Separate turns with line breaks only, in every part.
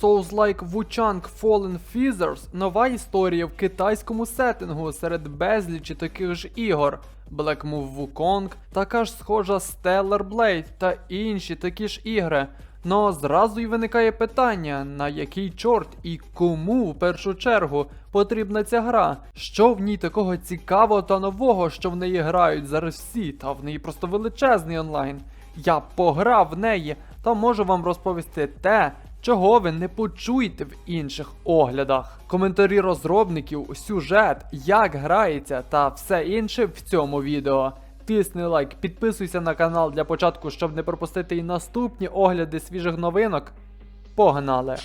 Souls-like Wuchang Fallen Feathers нова історія в китайському сеттингу серед безлічі таких ж ігор. Black Move Wukong, така ж схожа Stellar Blade та інші такі ж ігри. Но зразу й виникає питання, на який чорт і кому в першу чергу потрібна ця гра? Що в ній такого цікавого та нового, що в неї грають зараз всі, та в неї просто величезний онлайн. Я пограв в неї та можу вам розповісти те, чого ви не почуєте в інших оглядах. Коментарі розробників, сюжет, як грається та все інше в цьому відео. Тисни лайк, підписуйся на канал для початку, щоб не пропустити і наступні огляди свіжих новинок. Погнали!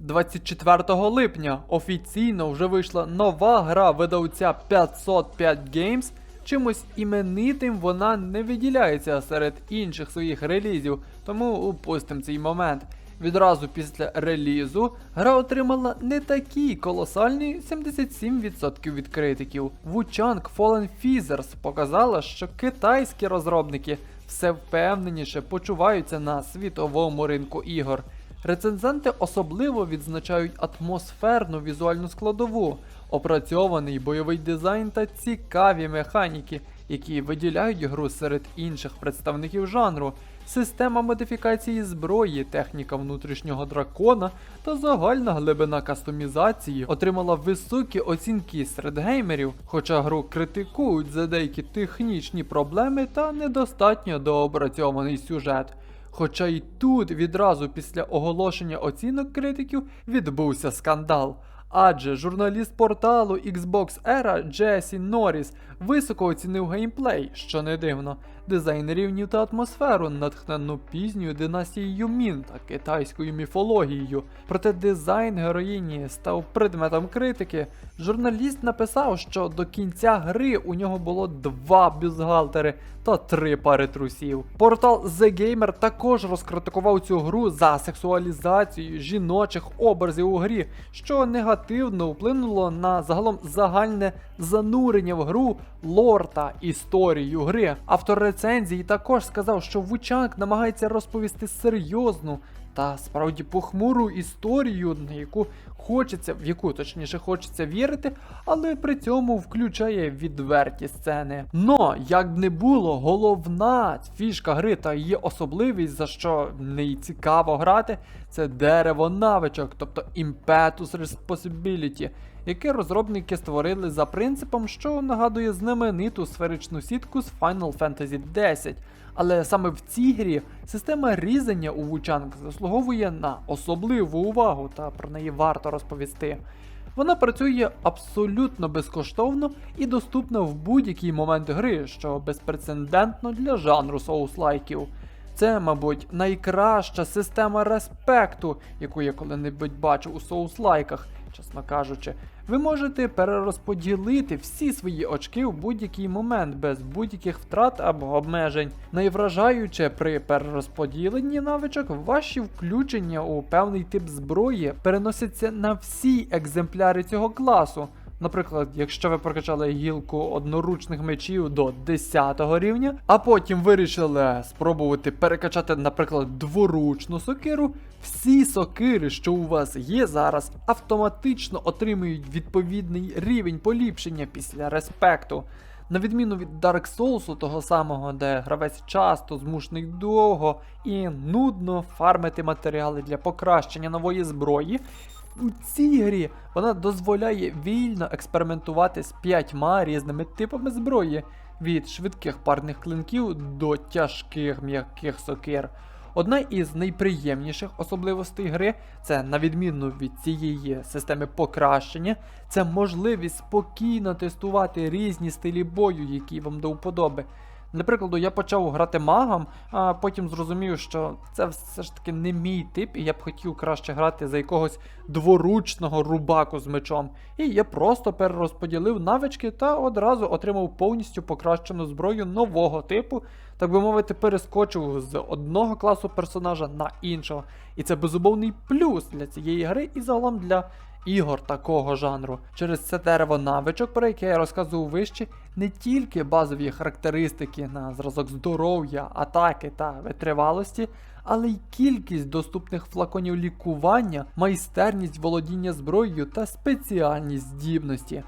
24 липня офіційно вже вийшла нова гра видавця 505 Games. Чимось іменитим вона не виділяється серед інших своїх релізів, тому упустимо цей момент. Відразу після релізу гра отримала не такий колосальний 77% від критиків. Wuchang Fallen Feathers показала, що китайські розробники все впевненіше почуваються на світовому ринку ігор. Рецензенти особливо відзначають атмосферну візуальну складову, опрацьований бойовий дизайн та цікаві механіки, які виділяють гру серед інших представників жанру. Система модифікації зброї, техніка внутрішнього дракона та загальна глибина кастомізації отримала високі оцінки серед геймерів, хоча гру критикують за деякі технічні проблеми та недостатньо доопрацьований сюжет. Хоча й тут відразу після оголошення оцінок критиків відбувся скандал. Адже журналіст порталу Xbox Era Джесі Норріс високо оцінив геймплей, що не дивно, дизайн рівнів та атмосферу, натхнену пізньою династією Мін та китайською міфологією. Проте дизайн героїні став предметом критики. Журналіст написав, що до кінця гри у нього було два бюстгальтери та три пари трусів. Портал The Gamer також розкритикував цю гру за сексуалізацію жіночих образів у грі, що негативно вплинуло на загалом загальне занурення в гру лор та історію гри. Автор рецензії також сказав, що Вучанг намагається розповісти серйозну та справді похмуру історію, на яку хочеться, в яку точніше хочеться вірити, але при цьому включає відверті сцени. Но як б не було, головна фішка гри та її особливість, за що не цікаво грати, це дерево навичок, тобто Impetus Responsibility, яке розробники створили за принципом, що нагадує знамениту сферичну сітку з Final Fantasy X. Але саме в цій грі система різання у Вучанг заслуговує на особливу увагу, та про неї варто розповісти. Вона працює абсолютно безкоштовно і доступна в будь-який момент гри, що безпрецедентно для жанру соус-лайків. Це, мабуть, найкраща система респекту, яку я коли-небудь бачив у соус-лайках, чесно кажучи. Ви можете перерозподілити всі свої очки в будь-який момент без будь-яких втрат або обмежень. Найвражаюче при перерозподіленні навичок ваші включення у певний тип зброї переносяться на всі екземпляри цього класу. Наприклад, якщо ви прокачали гілку одноручних мечів до 10 рівня, а потім вирішили спробувати перекачати, наприклад, дворучну сокиру, всі сокири, що у вас є зараз, автоматично отримують відповідний рівень поліпшення після респекту. На відміну від Dark Souls, того самого, де гравець часто змушений довго і нудно фармити матеріали для покращення нової зброї, у цій грі вона дозволяє вільно експериментувати з п'ятьма різними типами зброї, від швидких парних клинків до тяжких м'яких сокир. Одна із найприємніших особливостей гри, це на відміну від цієї системи покращення, це можливість спокійно тестувати різні стилі бою, які вам до вподоби. Наприклад, я почав грати магом, а потім зрозумів, що це все ж таки не мій тип, і я б хотів краще грати за якогось дворучного рубаку з мечом. І я просто перерозподілив навички та одразу отримав повністю покращену зброю нового типу, так би мовити, перескочив з одного класу персонажа на іншого. І це безумовний плюс для цієї гри і загалом для ігор такого жанру. Через це дерево навичок, про яке я розказував вище, не тільки базові характеристики на зразок здоров'я, атаки та витривалості, але й кількість доступних флаконів лікування, майстерність володіння зброєю та спеціальні здібності.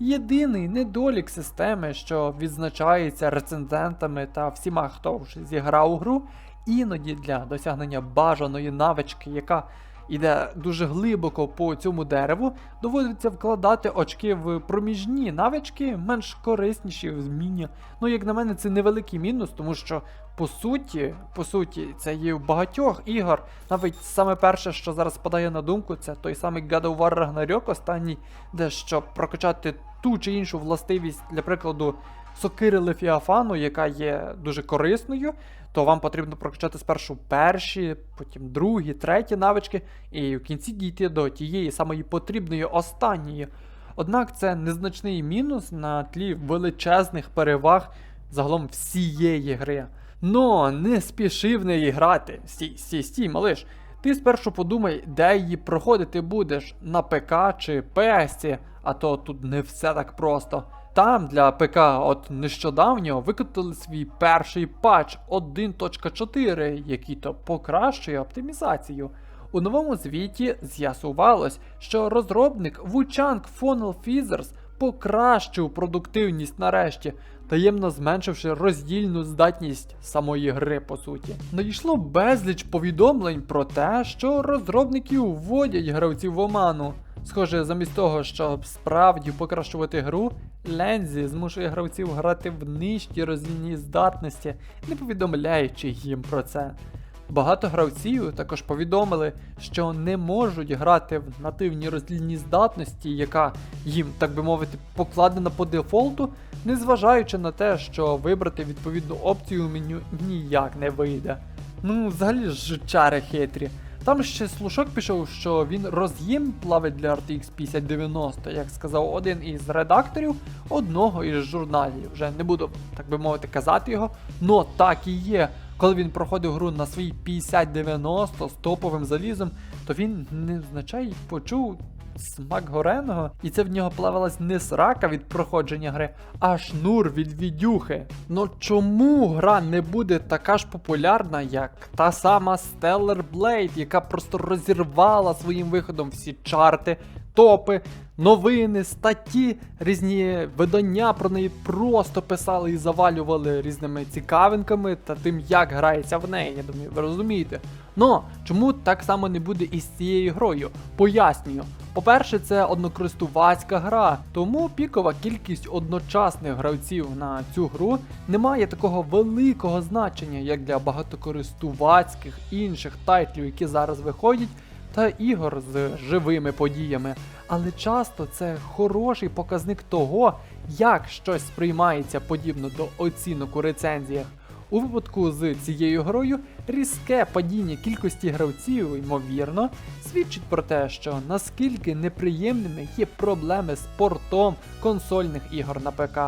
Єдиний недолік системи, що відзначається рецензентами та всіма, хто вже зіграв гру, іноді для досягнення бажаної навички, яка йде дуже глибоко по цьому дереву, доводиться вкладати очки в проміжні навички, менш корисніші в змінні. Ну, як на мене, це невеликий мінус, тому що по суті, по суті, це є в багатьох ігор. Навіть саме перше, що зараз спадає на думку, це той самий God of War Ragnarok останній, де щоб прокачати ту чи іншу властивість, для прикладу, сокири Лефіафану, яка є дуже корисною, то вам потрібно прокачати спершу перші, потім другі, треті навички, і в кінці дійти до тієї самої потрібної останньої. Однак це незначний мінус на тлі величезних переваг загалом всієї гри. Но не спіши в неї грати. Стій, стій, стій, малиш. Ти спершу подумай, де її проходити будеш на ПК чи PS, а то тут не все так просто. Там для ПК от нещодавньо викотили свій перший патч 1.4, який то покращує оптимізацію. У новому звіті з'ясувалось, що розробник Wuchang Funnel Feathers покращив продуктивність нарешті, таємно зменшивши роздільну здатність самої гри, по суті. Надійшло безліч повідомлень про те, що розробники вводять гравців в оману. Схоже, замість того, щоб справді покращувати гру, Лензі змушує гравців грати в нижчі роздільні здатності, не повідомляючи їм про це. Багато гравців також повідомили, що не можуть грати в нативній роздільній здатності, яка їм, так би мовити, покладена по дефолту, незважаючи на те, що вибрати відповідну опцію в меню ніяк не вийде. Ну, взагалі ж жучари хитрі. Там ще слушок пішов, що він роз'їм плавить для RTX 5090, як сказав один із редакторів одного із журналів. Вже не буду, так би мовити, казати його, но так і є. Коли він проходив гру на своїй 5090 з топовим залізом, то він невзначай почув смак гореного, і це в нього плавилась не срака від проходження гри, а шнур від відюхи. Ну чому гра не буде така ж популярна, як та сама Stellar Blade, яка просто розірвала своїм виходом всі чарти, топи, новини, статті, різні видання про неї просто писали і завалювали різними цікавинками та тим, як грається в неї. Я думаю, ви розумієте. Но чому так само не буде і з цією грою? Пояснюю. По-перше, це однокористувацька гра, тому пікова кількість одночасних гравців на цю гру не має такого великого значення, як для багатокористувацьких інших тайтлів, які зараз виходять, та ігор з живими подіями. Але часто це хороший показник того, як щось сприймається подібно до оцінок у рецензіях. У випадку з цією грою різке падіння кількості гравців, ймовірно, свідчить про те, що наскільки неприємними є проблеми з портом консольних ігор на ПК.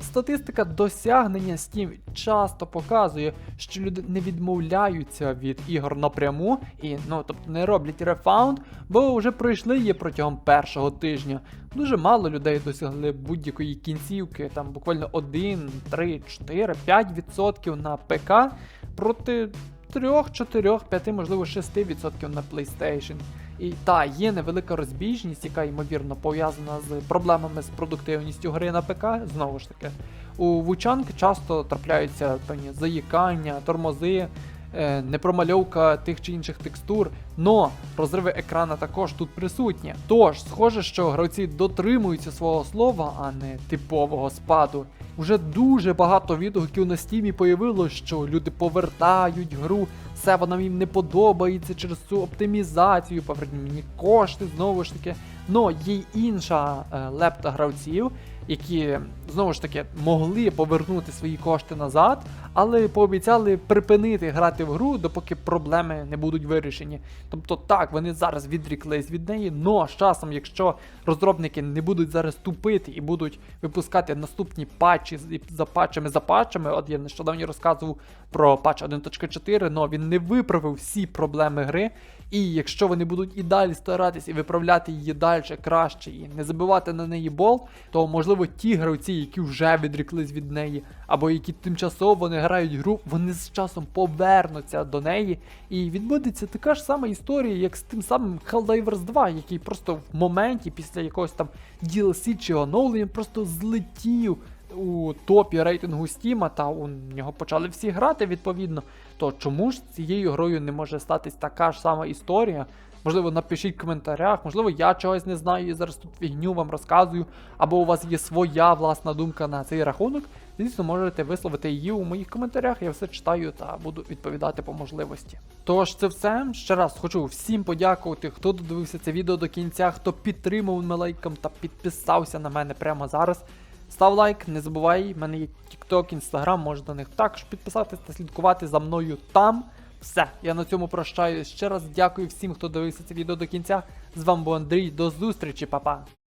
Статистика досягнення Steam часто показує, що люди не відмовляються від ігор напряму і ну тобто не роблять рефаунд, бо вже пройшли її протягом першого тижня. Дуже мало людей досягли будь-якої кінцівки, там буквально 1, 3, 4, 5% на ПК проти 3, 4, 5, можливо 6% на PlayStation. І та, є невелика розбіжність, яка ймовірно пов'язана з проблемами з продуктивністю гри на ПК. Знову ж таки, у Wuchang часто трапляються певні заїкання, тормози, е, непромальовка тих чи інших текстур, но розриви екрана також тут присутні. Тож, схоже, що гравці дотримуються свого слова, а не типового спаду. Уже дуже багато відгуків на стімі появилось, що люди повертають гру, все вона їм не подобається через цю оптимізацію, поверні мені кошти знову ж таки. Но є й інша е, лепта гравців, які знову ж таки могли повернути свої кошти назад, але пообіцяли припинити грати в гру, допоки проблеми не будуть вирішені. Тобто так, вони зараз відріклись від неї, но з часом, якщо розробники не будуть зараз тупити і будуть випускати наступні патчі за патчами за патчами, от я нещодавно розказував про патч 1.4, но він не виправив всі проблеми гри. І якщо вони будуть і далі старатись і виправляти її далі краще і не забивати на неї бол, то можливо ті гравці, які вже відріклись від неї, або які тимчасово не грають гру, вони з часом повернуться до неї, і відбудеться така ж сама історія, як з тим самим Helldivers 2, який просто в моменті після якогось там DLC чи оновлення просто злетів у топі рейтингу Steam, та у нього почали всі грати відповідно. То чому ж цією грою не може статись така ж сама історія? Можливо, напишіть в коментарях, можливо, я чогось не знаю і зараз тут фігню вам розказую, або у вас є своя власна думка на цей рахунок. Звісно, можете висловити її у моїх коментарях, я все читаю та буду відповідати по можливості. Тож це все. Ще раз хочу всім подякувати, хто додивився це відео до кінця, хто підтримав мене лайком та підписався на мене прямо зараз. Став лайк, не забувай, в мене є TikTok, Instagram, можеш до них також підписатись та слідкувати за мною там. Все, я на цьому прощаюсь. Ще раз дякую всім, хто дивився це відео до кінця. З вами був Андрій, до зустрічі, па-па!